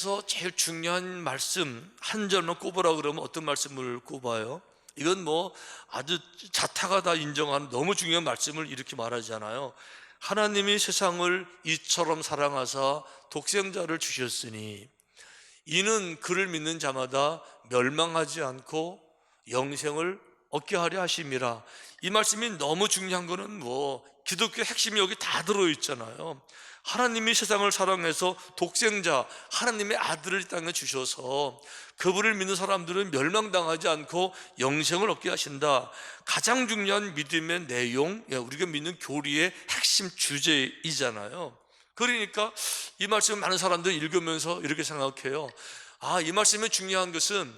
성경에서 제일 중요한 말씀 한 절만 꼽으라 그러면 어떤 말씀을 꼽아요? 이건 뭐 아주 자타가 다 인정하는 너무 중요한 말씀을 이렇게 말하잖아요. 하나님이 세상을 이처럼 사랑하사 독생자를 주셨으니 이는 그를 믿는 자마다 멸망하지 않고 영생을 얻게 하려 하심이라. 이 말씀이 너무 중요한 거는 뭐 기독교 핵심이 여기 다 들어 있잖아요. 하나님이 세상을 사랑해서 독생자 하나님의 아들을 이 땅에 주셔서 그분을 믿는 사람들은 멸망당하지 않고 영생을 얻게 하신다. 가장 중요한 믿음의 내용, 예, 우리가 믿는 교리의 핵심 주제이잖아요. 그러니까 이 말씀 많은 사람들이 읽으면서 이렇게 생각해요. 아, 이 말씀이 중요한 것은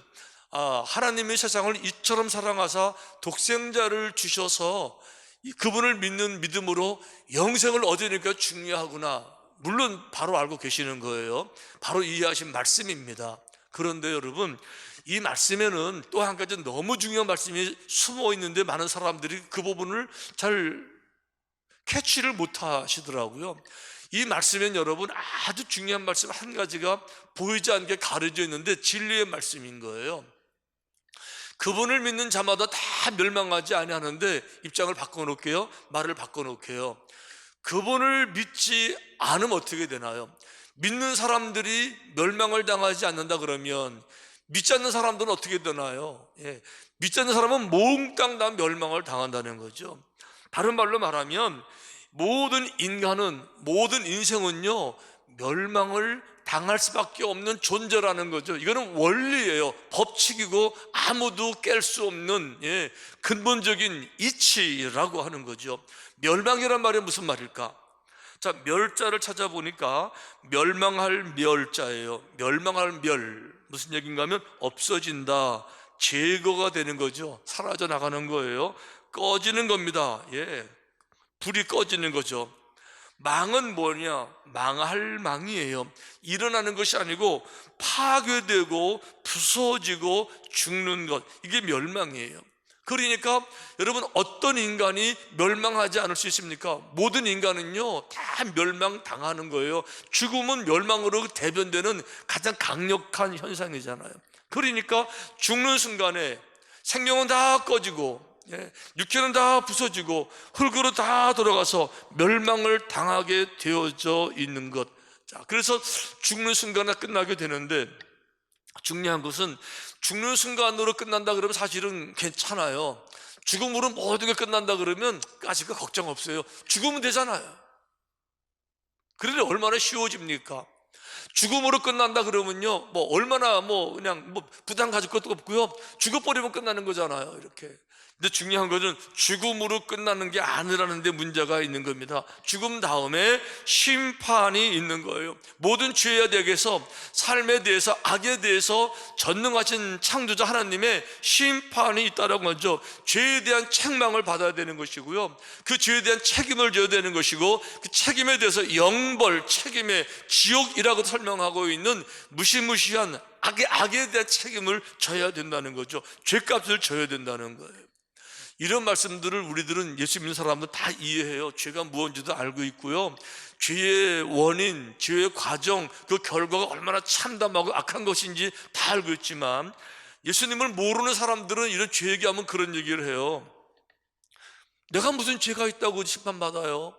아, 하나님이 세상을 이처럼 사랑하사 독생자를 주셔서 이 그분을 믿는 믿음으로 영생을 얻으니까 중요하구나. 물론 바로 알고 계시는 거예요. 바로 이해하신 말씀입니다. 그런데 여러분, 이 말씀에는 또 한 가지 너무 중요한 말씀이 숨어 있는데 많은 사람들이 그 부분을 잘 캐치를 못 하시더라고요. 이 말씀엔 여러분 아주 중요한 말씀 한 가지가 보이지 않게 가려져 있는데 진리의 말씀인 거예요. 그분을 믿는 자마다 다 멸망하지 아니하는데 입장을 바꿔놓을게요. 말을 바꿔놓을게요. 그분을 믿지 않으면 어떻게 되나요? 믿는 사람들이 멸망을 당하지 않는다 그러면 믿지 않는 사람들은 어떻게 되나요? 예. 믿지 않는 사람은 몽땅 다 멸망을 당한다는 거죠. 다른 말로 말하면 모든 인간은 모든 인생은요 멸망을 당할 수밖에 없는 존재라는 거죠. 이거는 원리예요. 법칙이고 아무도 깰 수 없는 예, 근본적인 이치라고 하는 거죠. 멸망이란 말이 무슨 말일까? 자, 멸자를 찾아보니까 멸망할 멸자예요. 멸망할 멸. 무슨 얘기인가 하면 없어진다. 제거가 되는 거죠. 사라져 나가는 거예요. 꺼지는 겁니다. 예. 불이 꺼지는 거죠. 망은 뭐냐? 망할 망이에요. 일어나는 것이 아니고 파괴되고 부서지고 죽는 것. 이게 멸망이에요. 그러니까 여러분 어떤 인간이 멸망하지 않을 수 있습니까? 모든 인간은요 다 멸망당하는 거예요. 죽음은 멸망으로 대변되는 가장 강력한 현상이잖아요. 그러니까 죽는 순간에 생명은 다 꺼지고 예, 육체는 다 부서지고 흙으로 다 들어가서 멸망을 당하게 되어져 있는 것. 자, 그래서 죽는 순간에 끝나게 되는데 중요한 것은 죽는 순간으로 끝난다 그러면 사실은 괜찮아요. 죽음으로 모든 게 끝난다 그러면 아직 그 걱정 없어요. 죽으면 되잖아요. 그런데 얼마나 쉬워집니까? 죽음으로 끝난다 그러면요, 뭐 얼마나 뭐 그냥 뭐 부담 가질 것도 없고요, 죽어버리면 끝나는 거잖아요, 이렇게. 근데 중요한 것은 죽음으로 끝나는 게 아니라는 데 문제가 있는 겁니다. 죽음 다음에 심판이 있는 거예요. 모든 죄에 대해서 삶에 대해서 악에 대해서 전능하신 창조자 하나님의 심판이 있다라고 하죠. 죄에 대한 책망을 받아야 되는 것이고요. 그 죄에 대한 책임을 져야 되는 것이고 그 책임에 대해서 영벌, 책임의 지옥이라고 설명하고 있는 무시무시한 악의 악에 대한 책임을 져야 된다는 거죠. 죄값을 져야 된다는 거예요. 이런 말씀들을 우리들은 예수 믿는 사람들 다 이해해요. 죄가 무엇인지도 알고 있고요. 죄의 원인, 죄의 과정, 그 결과가 얼마나 참담하고 악한 것인지 다 알고 있지만 예수님을 모르는 사람들은 이런 죄 얘기하면 그런 얘기를 해요. 내가 무슨 죄가 있다고 심판받아요?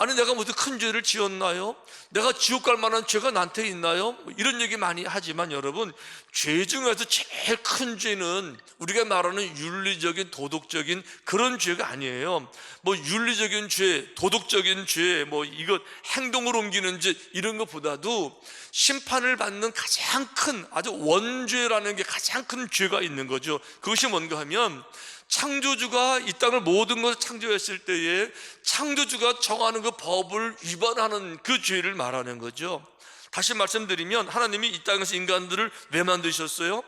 예. 아니 내가 무슨 큰 죄를 지었나요? 내가 지옥 갈 만한 죄가 나한테 있나요? 뭐 이런 얘기 많이 하지만 여러분 죄 중에서 제일 큰 죄는 우리가 말하는 윤리적인 도덕적인 그런 죄가 아니에요. 뭐 윤리적인 죄, 도덕적인 죄, 뭐 이것 행동으로 옮기는 죄 이런 것보다도 심판을 받는 가장 큰 아주 원죄라는 게 가장 큰 죄가 있는 거죠. 그것이 뭔가 하면 창조주가 이 땅을 모든 것을 창조했을 때에 창조주가 정하는 그 법을 위반하는 그 죄를 말하는 거죠. 다시 말씀드리면 하나님이 이 땅에서 인간들을 왜 만드셨어요?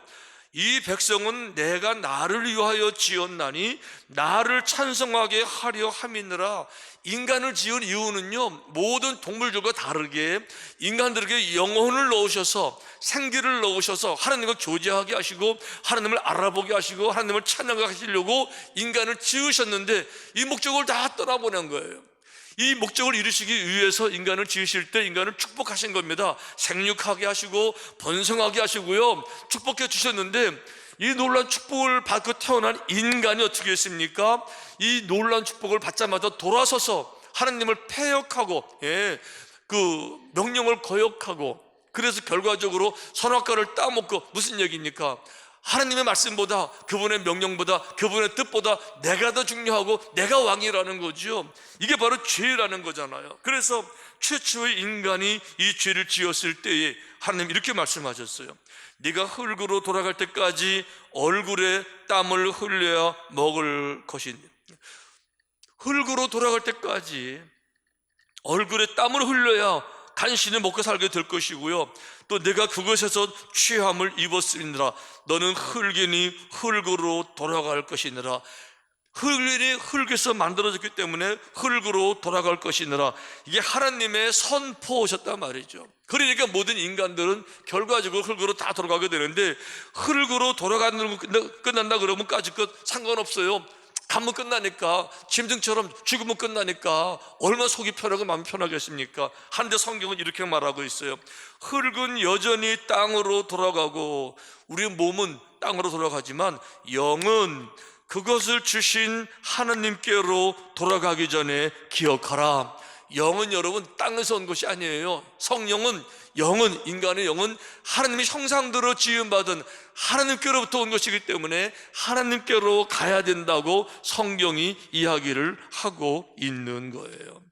이 백성은 내가 나를 위하여 지었나니 나를 찬성하게 하려 함이니라. 인간을 지은 이유는요 모든 동물들과 다르게 인간들에게 영혼을 넣으셔서 생기를 넣으셔서 하나님과 교제하게 하시고 하나님을 알아보게 하시고 하나님을 찬양하게 하시려고 인간을 지으셨는데 이 목적을 다 떠나보낸 거예요 이 목적을 이루시기 위해서 인간을 지으실 때 인간을 축복하신 겁니다. 생육하게 하시고 번성하게 하시고요. 축복해 주셨는데 이 놀란 축복을 받고 태어난 인간이 어떻게 했습니까? 이 놀란 축복을 받자마자 돌아서서 하나님을 패역하고 예, 그 명령을 거역하고 그래서 결과적으로 선악과를 따먹고 무슨 얘기입니까? 하나님의 말씀보다 그분의 명령보다 그분의 뜻보다 내가 더 중요하고 내가 왕이라는 거죠. 이게 바로 죄라는 거잖아요. 그래서 최초의 인간이 이 죄를 지었을 때에 하나님 이렇게 말씀하셨어요. 네가 흙으로 돌아갈 때까지 얼굴에 땀을 흘려야 먹을 것이니 흙으로 돌아갈 때까지 얼굴에 땀을 흘려야 간신히 먹고 살게 될 것이고요. 또 내가 그것에서 취함을 입었으니라. 너는 흙이니 흙으로 돌아갈 것이니라. 흙이 흙에서 만들어졌기 때문에 흙으로 돌아갈 것이니라. 이게 하나님의 선포셨단 말이죠. 그러니까 모든 인간들은 결과적으로 흙으로 다 돌아가게 되는데 흙으로 돌아가는 거 끝난다 그러면 까짓것 상관없어요. 가면 끝나니까 짐승처럼 죽으면 끝나니까 얼마나 속이 편하고 마음이 편하겠습니까? 한데 성경은 이렇게 말하고 있어요. 흙은 여전히 땅으로 돌아가고 우리 몸은 땅으로 돌아가지만 영은 그것을 주신 하나님께로 돌아가기 전에 기억하라. 영은 여러분 땅에서 온 것이 아니에요. 성령은 영은 인간의 영은 하나님의 형상대로 지음 받은 하나님께로부터 온 것이기 때문에 하나님께로 가야 된다고 성경이 이야기를 하고 있는 거예요.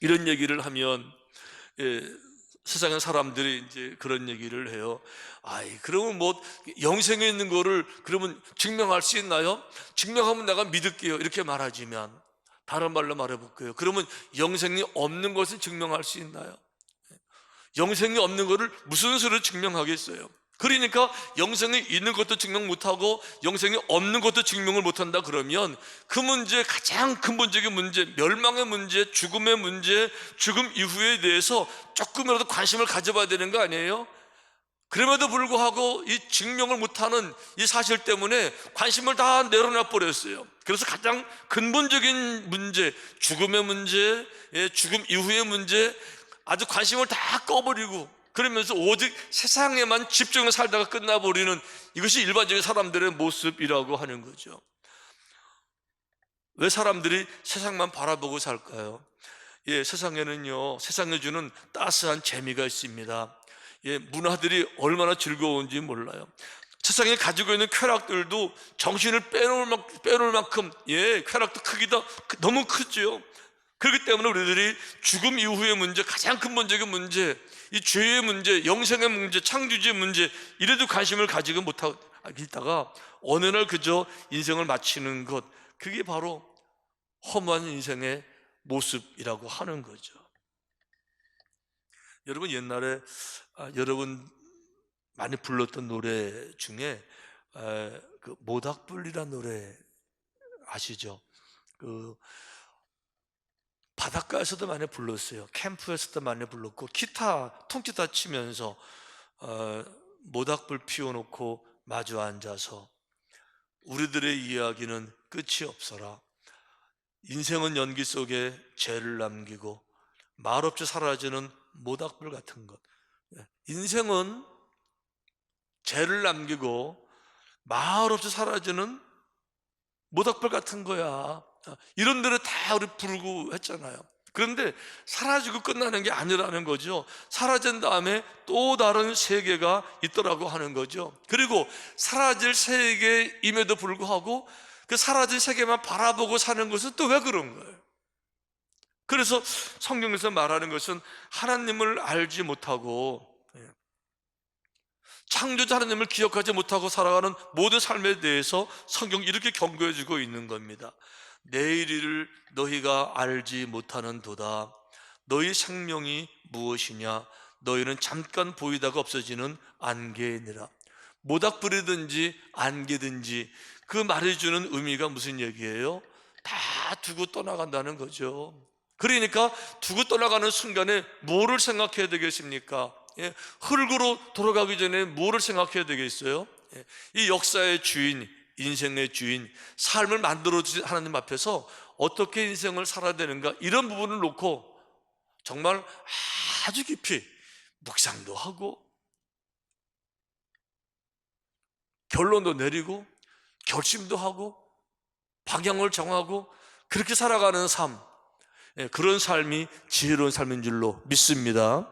이런 얘기를 하면 예, 세상의 사람들이 이제 그런 얘기를 해요. 아이, 그러면 뭐 영생에 있는 거를 그러면 증명할 수 있나요? 증명하면 내가 믿을게요. 이렇게 말하지만 다른 말로 말해볼게요. 그러면 영생이 없는 것을 증명할 수 있나요? 영생이 없는 것을 무슨 수로 증명하겠어요? 그러니까 영생이 있는 것도 증명 못하고 영생이 없는 것도 증명을 못한다 그러면 그 문제 가장 근본적인 문제 멸망의 문제 죽음의 문제 죽음 이후에 대해서 조금이라도 관심을 가져봐야 되는 거 아니에요? 그럼에도 불구하고 이 증명을 못하는 이 사실 때문에 관심을 다 내려놔 버렸어요. 그래서 가장 근본적인 문제, 죽음의 문제, 예, 죽음 이후의 문제, 아주 관심을 다 꺼버리고 그러면서 오직 세상에만 집중해 살다가 끝나버리는 이것이 일반적인 사람들의 모습이라고 하는 거죠. 왜 사람들이 세상만 바라보고 살까요? 예, 세상에는요, 세상에 주는 따스한 재미가 있습니다. 예, 문화들이 얼마나 즐거운지 몰라요. 세상에 가지고 있는 쾌락들도 정신을 빼놓을, 만, 빼놓을 만큼, 예, 쾌락도 크기도 너무 크죠. 그렇기 때문에 우리들이 죽음 이후의 문제, 가장 근본적인 문제, 이 죄의 문제, 영생의 문제, 창조주의 문제, 이래도 관심을 가지고 못하고 있다가 어느 날 그저 인생을 마치는 것, 그게 바로 허무한 인생의 모습이라고 하는 거죠. 여러분 옛날에 아, 여러분 많이 불렀던 노래 중에 에, 그 모닥불이라는 노래 아시죠? 그 바닷가에서도 많이 불렀어요. 캠프에서도 많이 불렀고 기타 통기타 치면서 어, 모닥불 피워놓고 마주 앉아서 우리들의 이야기는 끝이 없어라. 인생은 연기 속에 죄를 남기고 말없이 사라지는 모닥불 같은 것. 예, 인생은 죄를 남기고 말없이 사라지는 모닥불 같은 거야. 이런 데를 다 우리 부르고 했잖아요. 그런데 사라지고 끝나는 게 아니라는 거죠. 사라진 다음에 또 다른 세계가 있더라고 하는 거죠. 그리고 사라질 세계임에도 불구하고 그 사라진 세계만 바라보고 사는 것은 또 왜 그런 거예요? 그래서 성경에서 말하는 것은 하나님을 알지 못하고 예, 창조자 하나님을 기억하지 못하고 살아가는 모든 삶에 대해서 성경이 이렇게 경고해 주고 있는 겁니다. 내일을 너희가 알지 못하는 도다. 너희 생명이 무엇이냐? 너희는 잠깐 보이다가 없어지는 안개니라. 모닥불이든지 안개든지 그 말해주는 의미가 무슨 얘기예요? 다 두고 떠나간다는 거죠. 그러니까 두고 떠나가는 순간에 뭐를 생각해야 되겠습니까? 예, 흙으로 돌아가기 전에 뭐를 생각해야 되겠어요? 예, 이 역사의 주인 인생의 주인, 삶을 만들어 주신 하나님 앞에서 어떻게 인생을 살아야 되는가 이런 부분을 놓고 정말 아주 깊이 묵상도 하고 결론도 내리고 결심도 하고 방향을 정하고 그렇게 살아가는 삶 예, 그런 삶이 지혜로운 삶인 줄로 믿습니다.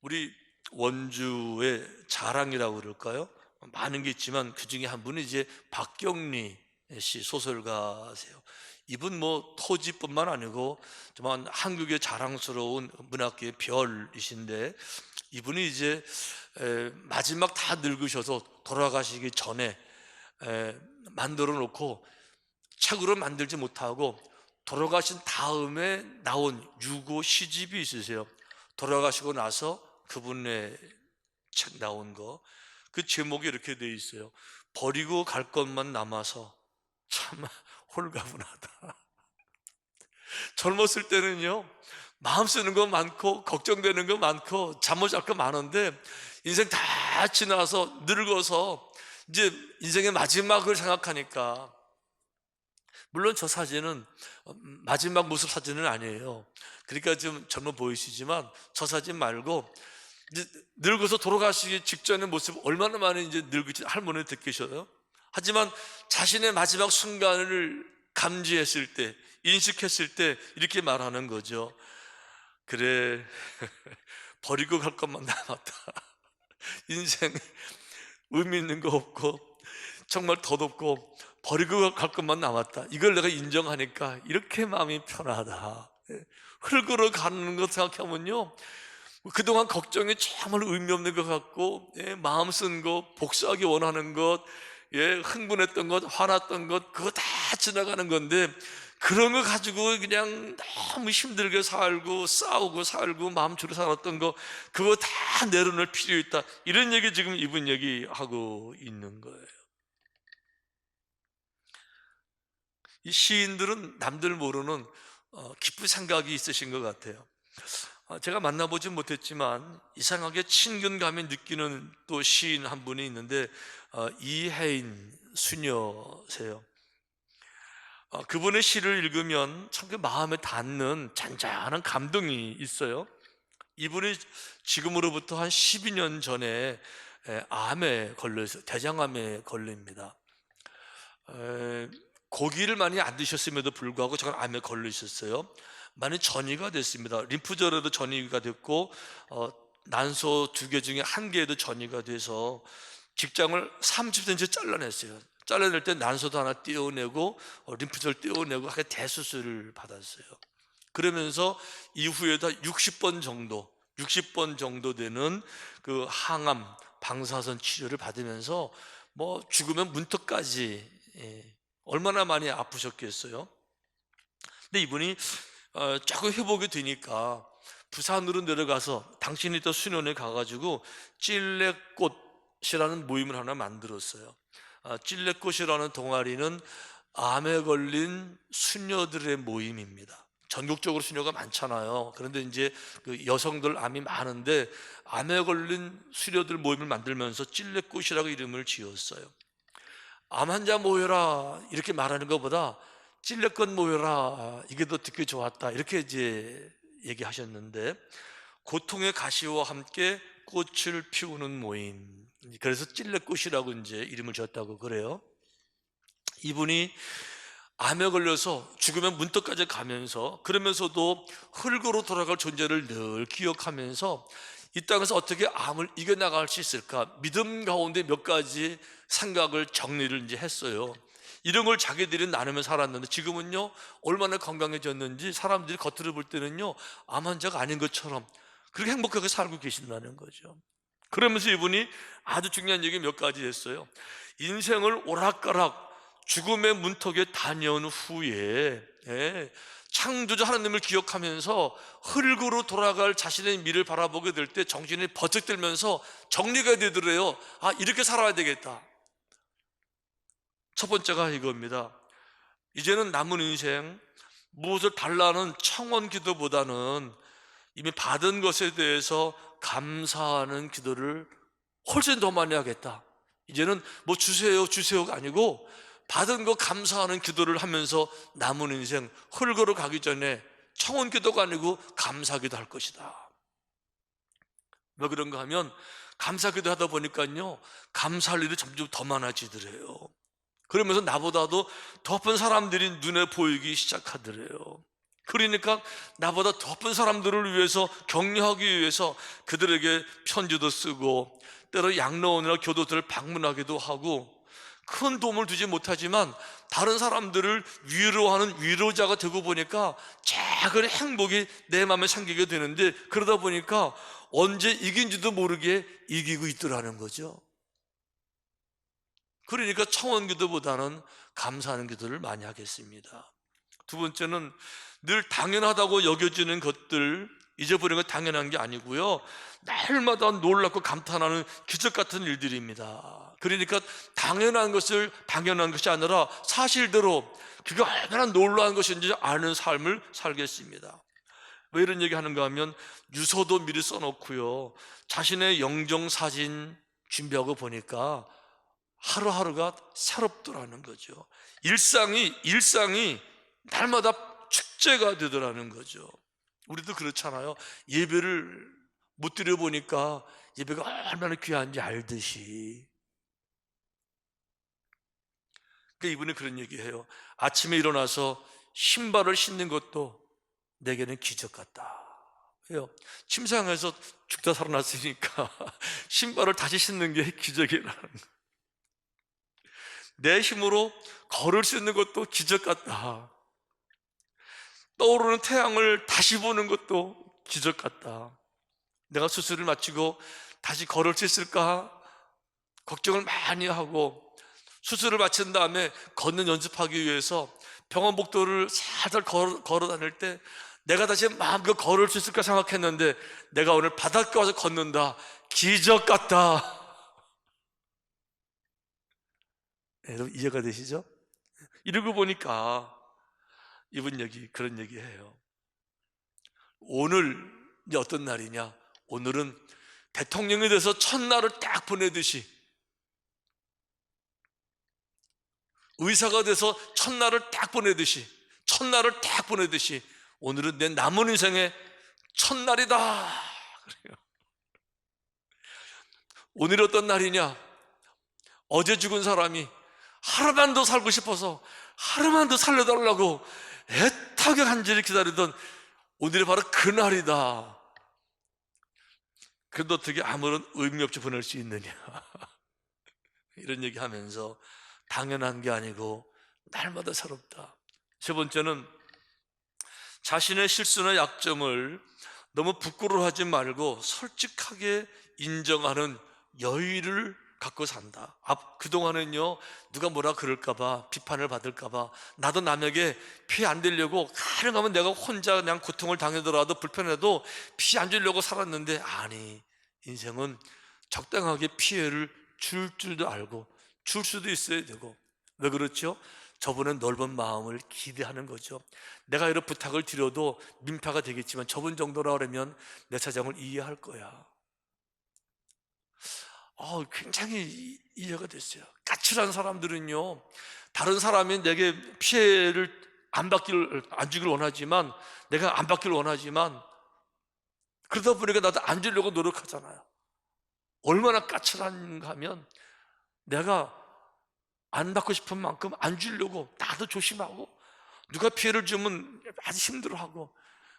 우리 원주의 자랑이라고 그럴까요? 많은 게 있지만 그 중에 한 분이 이제 박경리 씨 소설가세요. 이분 뭐 토지뿐만 아니고 정말 한국의 자랑스러운 문학계의 별이신데 이분이 이제 에, 마지막 다 늙으셔서 돌아가시기 전에 에, 만들어 놓고 책으로 만들지 못하고 돌아가신 다음에 나온 유고 시집이 있으세요. 돌아가시고 나서 그분의 책 나온 거 그 제목이 이렇게 돼 있어요. 버리고 갈 것만 남아서 참 홀가분하다. 젊었을 때는요, 마음 쓰는 거 많고, 걱정되는 거 많고, 잠 못 잘 거 많은데, 인생 다 지나서 늙어서, 이제 인생의 마지막을 생각하니까, 물론 저 사진은 어, 마지막 모습 사진은 아니에요. 그러니까 좀 젊어 보이시지만, 저 사진 말고, 늙어서 돌아가시기 직전의 모습 얼마나 많은 이제 늙으신 할머니 느끼셔요. 하지만 자신의 마지막 순간을 감지했을 때, 인식했을 때 이렇게 말하는 거죠. 그래, 버리고 갈 것만 남았다. 인생 의미 있는 거 없고, 정말 덧없고, 버리고 갈 것만 남았다. 이걸 내가 인정하니까 이렇게 마음이 편하다. 예, 흙으로 가는 것 생각하면요. 그동안 걱정이 정말 의미 없는 것 같고, 예, 마음 쓴 것, 복수하기 원하는 것, 예, 흥분했던 것, 화났던 것, 그거 다 지나가는 건데, 그런 거 가지고 그냥 너무 힘들게 살고, 싸우고 살고, 마음주로 살았던 거, 그거 다 내려놓을 필요 있다. 이런 얘기 지금 이분 얘기하고 있는 거예요. 이 시인들은 남들 모르는 어, 깊은 생각이 있으신 것 같아요. 어, 제가 만나보진 못했지만 이상하게 친근감이 느끼는 또 시인 한 분이 있는데 어, 이혜인 수녀세요. 어, 그분의 시를 읽으면 참 그 마음에 닿는 잔잔한 감동이 있어요. 이분이 지금으로부터 한 12년 전에 에, 암에 걸려서 대장암에 걸립니다. 에, 고기를 많이 안 드셨음에도 불구하고 저는 암에 걸리셨어요. 많이 전이가 됐습니다. 림프절에도 전이가 됐고 어, 난소 두 개 중에 한 개에도 전이가 돼서 직장을 30cm 잘라냈어요. 잘라낼 때 난소도 하나 떼어내고 어, 림프절 떼어내고 하게 대수술을 받았어요. 그러면서 이후에도 60번 정도, 60번 정도 되는 그 항암 방사선 치료를 받으면서 뭐 죽으면 문턱까지 예, 얼마나 많이 아프셨겠어요. 근데 이분이 어, 조금 회복이 되니까 부산으로 내려가서 당신이 또 수련회 가가지고 찔레꽃이라는 모임을 하나 만들었어요. 아, 찔레꽃이라는 동아리는 암에 걸린 수녀들의 모임입니다. 전국적으로 수녀가 많잖아요. 그런데 이제 그 여성들 암이 많은데 암에 걸린 수녀들 모임을 만들면서 찔레꽃이라고 이름을 지었어요. 암 환자 모여라 이렇게 말하는 것보다 찔레꽃 모여라 이게 더 듣기 좋았다 이렇게 이제 얘기하셨는데 고통의 가시와 함께 꽃을 피우는 모임 그래서 찔레꽃이라고 이제 이름을 지었다고 그래요. 이분이 암에 걸려서 죽으면 문턱까지 가면서 그러면서도 흙으로 돌아갈 존재를 늘 기억하면서 이 땅에서 어떻게 암을 이겨나갈 수 있을까 믿음 가운데 몇 가지 생각을 정리를 이제 했어요. 이런 걸 자기들이 나누며 살았는데 지금은요 얼마나 건강해졌는지 사람들이 겉으로 볼 때는요 암 환자가 아닌 것처럼 그렇게 행복하게 살고 계신다는 거죠. 그러면서 이분이 아주 중요한 얘기 몇 가지 했어요. 인생을 오락가락 죽음의 문턱에 다녀온 후에 예, 창조자 하나님을 기억하면서 흙으로 돌아갈 자신의 미를 바라보게 될 때 정신이 버쩍 들면서 정리가 되더래요. 아 이렇게 살아야 되겠다. 첫 번째가 이겁니다. 이제는 남은 인생 무엇을 달라는 청원 기도보다는 이미 받은 것에 대해서 감사하는 기도를 훨씬 더 많이 하겠다. 이제는 뭐 주세요, 주세요가 아니고 받은 거 감사하는 기도를 하면서 남은 인생 흙으로 가기 전에 청원 기도가 아니고 감사 기도 할 것이다. 왜 그런가 하면 감사 기도 하다 보니까요, 감사할 일이 점점 더 많아지더래요. 그러면서 나보다도 더 큰 사람들이 눈에 보이기 시작하더래요. 그러니까 나보다 더 큰 사람들을 위해서 격려하기 위해서 그들에게 편지도 쓰고 때로 양로원이나 교도들을 방문하기도 하고 큰 도움을 주지 못하지만 다른 사람들을 위로하는 위로자가 되고 보니까 작은 행복이 내 마음에 생기게 되는데 그러다 보니까 언제 이긴지도 모르게 이기고 있더라는 거죠. 그러니까 청원 기도보다는 감사하는 기도를 많이 하겠습니다. 두 번째는 늘 당연하다고 여겨지는 것들 잊어버리는 건 당연한 게 아니고요. 날마다 놀랍고 감탄하는 기적 같은 일들입니다. 그러니까 당연한 것을 당연한 것이 아니라 사실대로 그가 얼마나 놀라운 것인지 아는 삶을 살겠습니다. 왜 이런 얘기 하는가 하면 유서도 미리 써놓고요. 자신의 영정 사진 준비하고 보니까 하루하루가 새롭더라는 거죠. 일상이 일상이 날마다 축제가 되더라는 거죠. 우리도 그렇잖아요. 예배를 못 드려 보니까 예배가 얼마나 귀한지 알듯이. 그 이분이 그런 얘기해요. 아침에 일어나서 신발을 신는 것도 내게는 기적 같다. 왜요? 침상에서 죽다 살아났으니까 신발을 다시 신는 게 기적이라는. 내 힘으로 걸을 수 있는 것도 기적 같다. 떠오르는 태양을 다시 보는 것도 기적 같다. 내가 수술을 마치고 다시 걸을 수 있을까? 걱정을 많이 하고 수술을 마친 다음에 걷는 연습하기 위해서 병원 복도를 살살 걸어, 걸어 다닐 때 내가 다시 마음껏 걸을 수 있을까 생각했는데 내가 오늘 바닷가 와서 걷는다. 기적 같다. 네, 여러분 이해가 되시죠? 이러고 보니까 이분 여기 그런 얘기 해요. 오늘 어떤 날이냐? 오늘은 대통령이 돼서 첫날을 딱 보내듯이 의사가 돼서 첫날을 딱 보내듯이 첫날을 딱 보내듯이 오늘은 내 남은 인생의 첫날이다. 그래요. 오늘 어떤 날이냐? 어제 죽은 사람이 하루만 더 살고 싶어서 하루만 더 살려달라고 애타게 간절히 기다리던 오늘이 바로 그날이다. 그래도 어떻게 아무런 의미 없이 보낼 수 있느냐. 이런 얘기 하면서 당연한 게 아니고 날마다 새롭다. 세 번째는 자신의 실수나 약점을 너무 부끄러워하지 말고 솔직하게 인정하는 여유를 갖고 산다. 앞 그동안은요, 누가 뭐라 그럴까봐, 비판을 받을까봐, 나도 남에게 피해 안 되려고, 가능하면 내가 혼자 그냥 고통을 당하더라도 불편해도 피해 안 주려고 살았는데, 아니, 인생은 적당하게 피해를 줄 줄도 알고, 줄 수도 있어야 되고, 왜 그렇죠? 저분은 넓은 마음을 기대하는 거죠. 내가 이런 부탁을 드려도 민폐가 되겠지만 저분 정도라 그러면 내 사정을 이해할 거야. 어, 굉장히 이해가 됐어요. 까칠한 사람들은요, 다른 사람이 내게 피해를 안 받기를, 안 주기를 원하지만, 내가 안 받기를 원하지만, 그러다 보니까 나도 안 주려고 노력하잖아요. 얼마나 까칠한가 하면, 내가 안 받고 싶은 만큼 안 주려고 나도 조심하고, 누가 피해를 주면 아주 힘들어하고,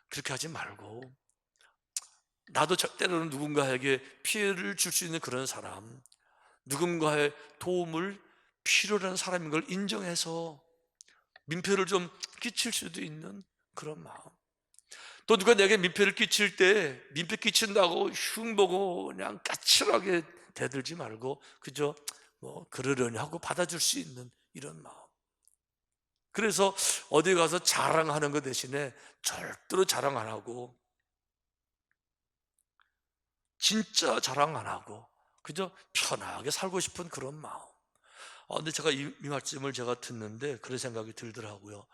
그렇게 하지 말고, 나도 때로는 누군가에게 피해를 줄 수 있는 그런 사람, 누군가의 도움을 필요로 하는 사람인 걸 인정해서 민폐를 좀 끼칠 수도 있는 그런 마음. 또 누가 내게 민폐를 끼칠 때 민폐 끼친다고 흉 보고 그냥 까칠하게 대들지 말고 그저 뭐 그러려니 하고 받아줄 수 있는 이런 마음. 그래서 어디 가서 자랑하는 것 대신에 절대로 자랑 안 하고 진짜 자랑 안 하고 그저 편하게 살고 싶은 그런 마음. 아, 근데 제가 이, 이 말씀을 제가 듣는데 그런 생각이 들더라고요.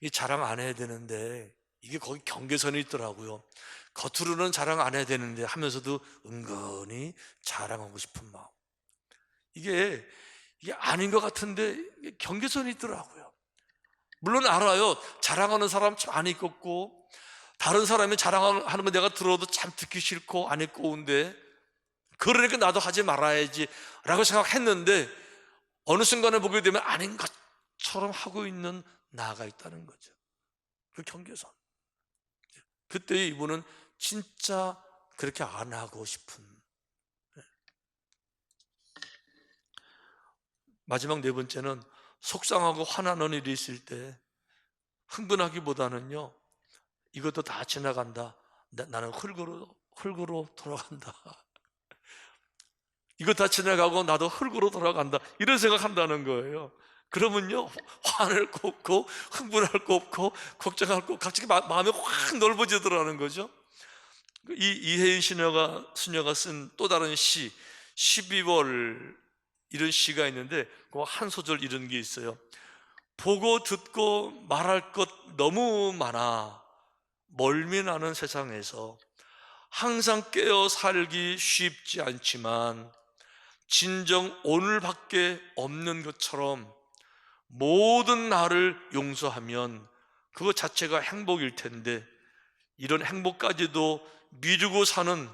이 자랑 안 해야 되는데 이게 거기 경계선이 있더라고요. 겉으로는 자랑 안 해야 되는데 하면서도 은근히 자랑하고 싶은 마음. 이게 이게 아닌 것 같은데 경계선이 있더라고요. 물론 알아요. 자랑하는 사람 참 안 있겠고 다른 사람이 자랑하는 거 내가 들어도 참 듣기 싫고 안 있고운데 그러니까 나도 하지 말아야지 라고 생각했는데 어느 순간에 보게 되면 아닌 것처럼 하고 있는 나가 있다는 거죠. 그 경계선. 그때 이분은 진짜 그렇게 안 하고 싶은. 마지막 네 번째는 속상하고 화나는 일이 있을 때 흥분하기보다는요 이것도 다 지나간다. 나, 나는 흙으로 흙으로 돌아간다. 이거 다 지나가고 나도 흙으로 돌아간다. 이런 생각한다는 거예요 그러면요 화낼 거 없고 흥분할 거 없고 걱정할 거 없고 갑자기 마, 마음이 확 넓어지더라는 거죠 이 이혜인 시녀가 수녀가 쓴 또 다른 시 12월 이런 시가 있는데 그 한 소절 이런 게 있어요. 보고 듣고 말할 것 너무 많아 멀미 나는 세상에서 항상 깨어 살기 쉽지 않지만 진정 오늘밖에 없는 것처럼 모든 나를 용서하면 그것 자체가 행복일 텐데 이런 행복까지도 미루고 사는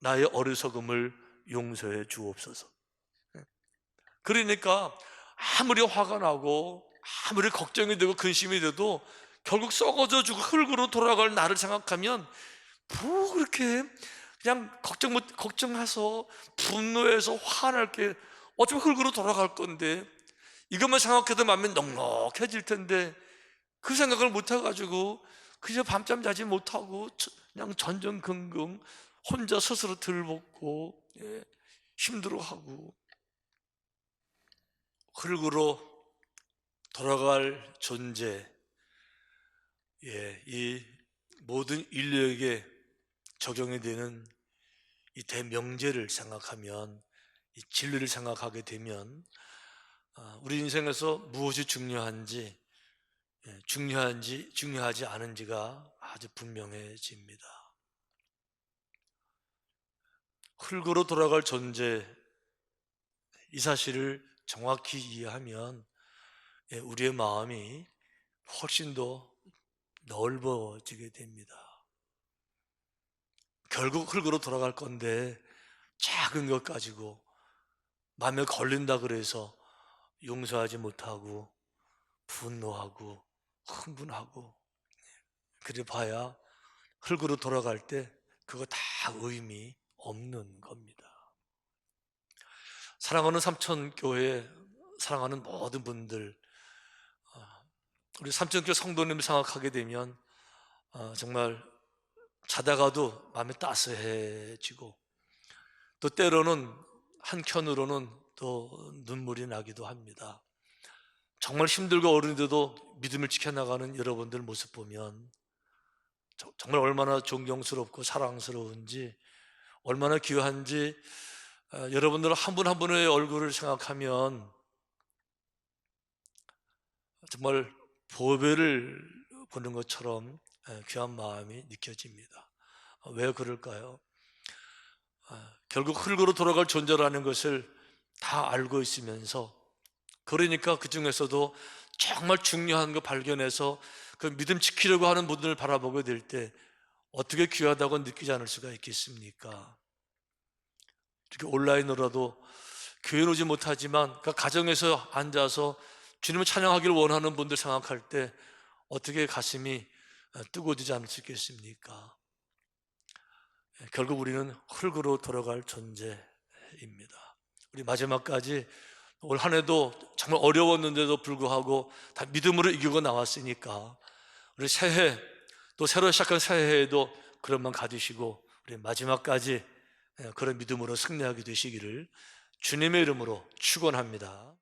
나의 어리석음을 용서해 주옵소서. 그러니까 아무리 화가 나고 아무리 걱정이 되고 근심이 돼도 결국 썩어져 주고 흙으로 돌아갈 나를 생각하면 뭐 그렇게 그냥 걱정 못 걱정해서 분노해서 화날 게 어차피 흙으로 돌아갈 건데 이것만 생각해도 마음이 넉넉해질 텐데 그 생각을 못 해가지고 그저 밤잠 자지 못하고 그냥 전전긍긍 혼자 스스로 들볶고 예, 힘들어하고 흙으로 돌아갈 존재, 예, 이 모든 인류에게 적용이 되는 이 대명제를 생각하면, 이 진리를 생각하게 되면, 아, 우리 인생에서 무엇이 중요한지, 예, 중요한지, 중요하지 않은지가 아주 분명해집니다. 흙으로 돌아갈 존재, 이 사실을 정확히 이해하면 예, 우리의 마음이 훨씬 더 넓어지게 됩니다. 결국 흙으로 돌아갈 건데 작은 것 가지고 마음에 걸린다 그래서 용서하지 못하고 분노하고 흥분하고 그래 봐야 흙으로 돌아갈 때 그거 다 의미 없는 겁니다. 사랑하는 삼천교회 사랑하는 모든 분들 어, 우리 삼천교 성도님 생각하게 되면 어, 정말 자다가도 마음이 따스해지고 또 때로는 한켠으로는 또 눈물이 나기도 합니다. 정말 힘들고 어른인데도 믿음을 지켜나가는 여러분들 모습 보면 정말 얼마나 존경스럽고 사랑스러운지 얼마나 귀한지 어, 여러분들 한 분 한 분의 얼굴을 생각하면 정말 보배를 보는 것처럼 예, 귀한 마음이 느껴집니다. 어, 왜 그럴까요? 어, 결국 흙으로 돌아갈 존재라는 것을 다 알고 있으면서 그러니까 그 중에서도 정말 중요한 거 발견해서 그 믿음 지키려고 하는 분들을 바라보게 될 때 어떻게 귀하다고 느끼지 않을 수가 있겠습니까? 이렇게 온라인으로라도 교회 오지 못하지만 그 가정에서 앉아서 주님을 찬양하기를 원하는 분들 생각할 때 어떻게 가슴이 뜨거워지지 않을 수 있겠습니까? 결국 우리는 흙으로 돌아갈 존재입니다. 우리 마지막까지 올 한 해도 정말 어려웠는데도 불구하고 다 믿음으로 이기고 나왔으니까 우리 새해 또 새로 시작한 새해에도 그런 만 가지시고 우리 마지막까지 그런 믿음으로 승리하게 되시기를 주님의 이름으로 축원합니다.